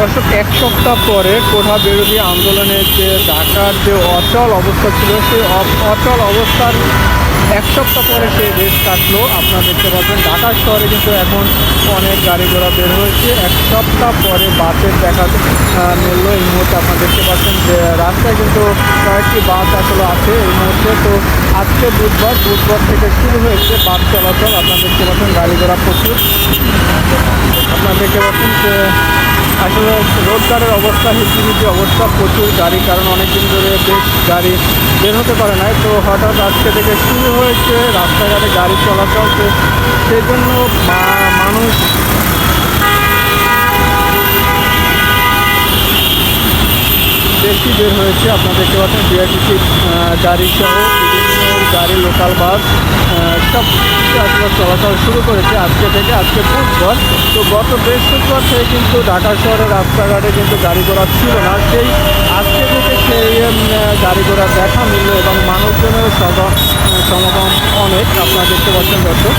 দর্শক, এক সপ্তাহ পরে কোঠা বিরোধী আন্দোলনের যে ঢাকার যে অচল অবস্থা ছিল, সেই অচল অবস্থার এক সপ্তাহ পরে সেই রেস কাটলো। আপনারা দেখতে পাচ্ছেন, ঢাকা শহরে কিন্তু এখন অনেক গাড়ি ঘোড়া বের হয়েছে। এক সপ্তাহ পরে বাসের দেখা মিলল। এই মুহূর্তে আপনারা দেখতে পাচ্ছেন যে রাস্তায় কিন্তু কয়েকটি বাস আসলে আছে এই মুহূর্তে। তো আজকে বুধবার বুধবার থেকে শুরু হয়েছে বাস চলাচল। আপনারা দেখতে পাচ্ছেন, গাড়ি ঘোড়া প্রচুর। আপনারা দেখতে পাচ্ছেন যে আসলে রোজগারের অবস্থা হিসিবিটি অবস্থা, প্রচুর গাড়ি, কারণ অনেকদিন ধরে বেশ গাড়ি বের হতে পারে নাই। তো হঠাৎ আজকে থেকে শুরু হয়েছে রাস্তাঘাটে গাড়ি চলাচল। তো সেই জন্য মানুষ বেশি বের হয়েছে। আপনারা দেখতে পাচ্ছেন বিআরটিসি গাড়ি সহ বিভিন্ন গাড়ি লোকাল বাস আসলে চলাচল শুরু করেছে আজকে থেকে, আজকে বুধবার তো গত বৃহস্পতিবার থেকে কিন্তু ঢাকা শহরের রাস্তাঘাটে কিন্তু গাড়ি ঘোড়া ছিল না। সেই আজকে থেকে সেই গাড়ি ঘোড়া দেখা মিলল এবং মানুষজনের সভা সমাগম অনেক। আপনারা দেখতে পাচ্ছেন দর্শক।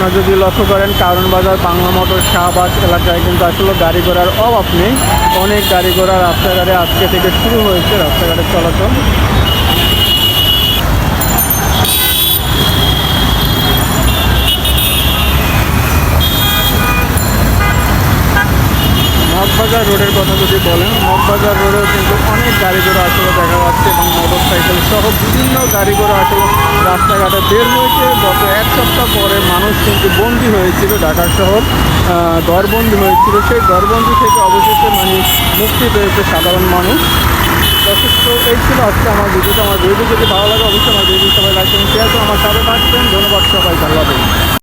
আপনারা যদি লক্ষ্য করেন, কারণ বাজার বাংলা মোটর শাহবাগ এলাকায় কিন্তু আসলে গাড়ি ঘোড়ার অভাব নেই। অনেক গাড়ি ঘোড়া রাস্তাঘাটে আজকে থেকে শুরু হয়েছে, রাস্তাঘাটের চলাচল। মগবাজার রোডের কথা যদি বলেন মগবাজার রোডেও কিন্তু অনেক গাড়ি ঘোড়া আসলে দেখা যাচ্ছে এবং মোটর সাইকেল সহ বিভিন্ন গাড়ি ঘোড়া আসলে রাস্তাঘাটে বের হয়েছে। গত এক সপ্তাহ পরে মানুষ কিন্তু বন্দি হয়েছিল ঢাকা শহর আহ, ঘরবন্দি হয়েছিল। সেই ঘরবন্দি থেকে অবশেষে মানে মুক্তি পেয়েছে সাধারণ মানুষ। যথেষ্ট এই ছিল আজকে আমার ভিডিওটা আমার ভিডিও যদি ভালো লাগে অবশ্যই আমার ভিডিও সবাই লাইক শেয়ার করুন আমার সাথে থাকবেন।